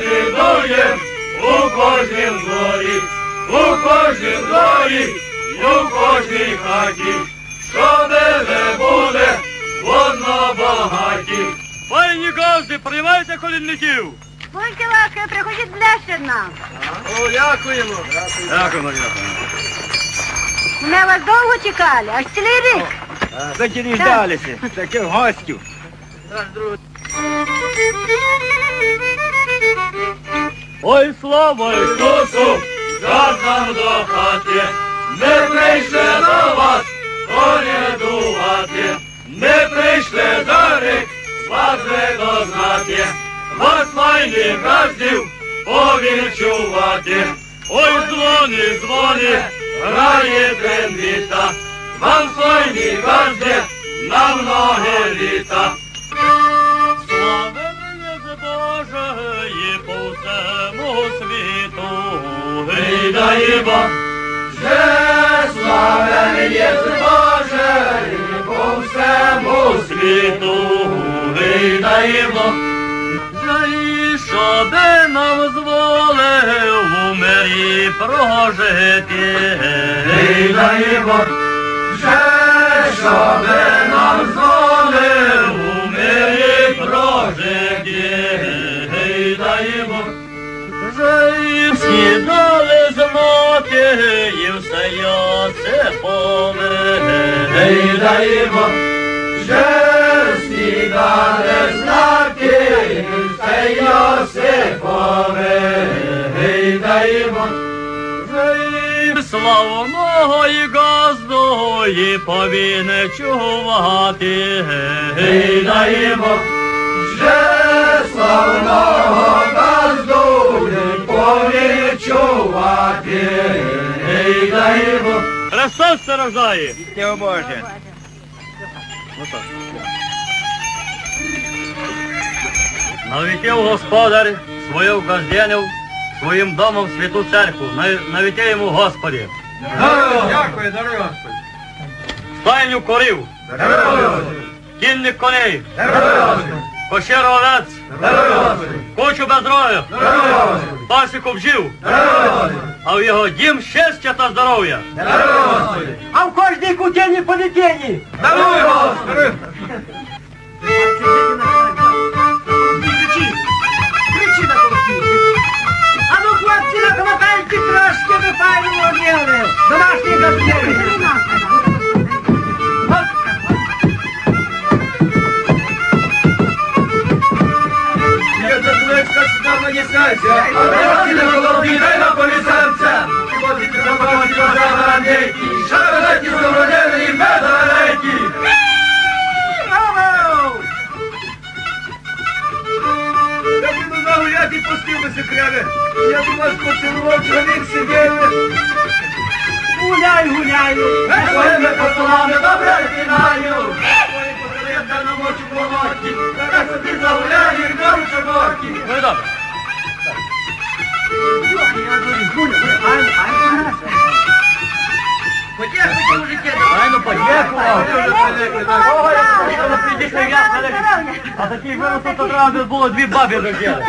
той у кожнім дворі, у кожнім дворі, у кожній хаті, що не були, водно багаті. Пані гості, приймайте колідників. Будьте ласка, приходіть ближче нас. О, дякуємо. Дякуємо, дякуємо. Ми вас довго чекали, аж цілий рік. Так і не ждалися, таких гостів. Ой, слава Ісусу, як нам до хати, ми прийшли до вас, колядувати, ми прийшли до рік, вас не вас майні газдів повінчувати. Ой, дзвони, дзвони, грає трембіта, вам слойні газди на многі літа. Же славене є з Божої по всему світу, гейдаємо, же і щоби нам зволив у мирі прожити, гейдаємо, же щоби Гейдаємо, вже всі дали і все Йосипове, гейдаємо, Славного і газду і повіне чувати, гейдаємо, вже славного газду і чувати, гейдаємо. Христос се рождає! Дякую Боже. Навітів господар свою газденів своїм домом святу церкву. Навіть йому Господі. Дякую, дорогой Господи. Стайню корів, кінних коней, кошеру овець, кучу безрою, пасіку бжів, а в його дім щастя та здоров'я. А в кожній кутені по дитині. Даруй, Господи! Кричи на колосі. А ну, хлопці, накладайте трошки, ви файно оділи. Домашні газдини. Я закличка сюди мені серця, а вряд на голові дай на полісенця. Я. Я б вас поцілував, чоловік сиділи. Гуляй, гуляю. Своїми постолами добре постоли я та намочу по ночі, така собі загуляю, і вдору чоботі. Ну і добре. Потехайте, Айно А таких виросла, то треба було дві бабі здорові.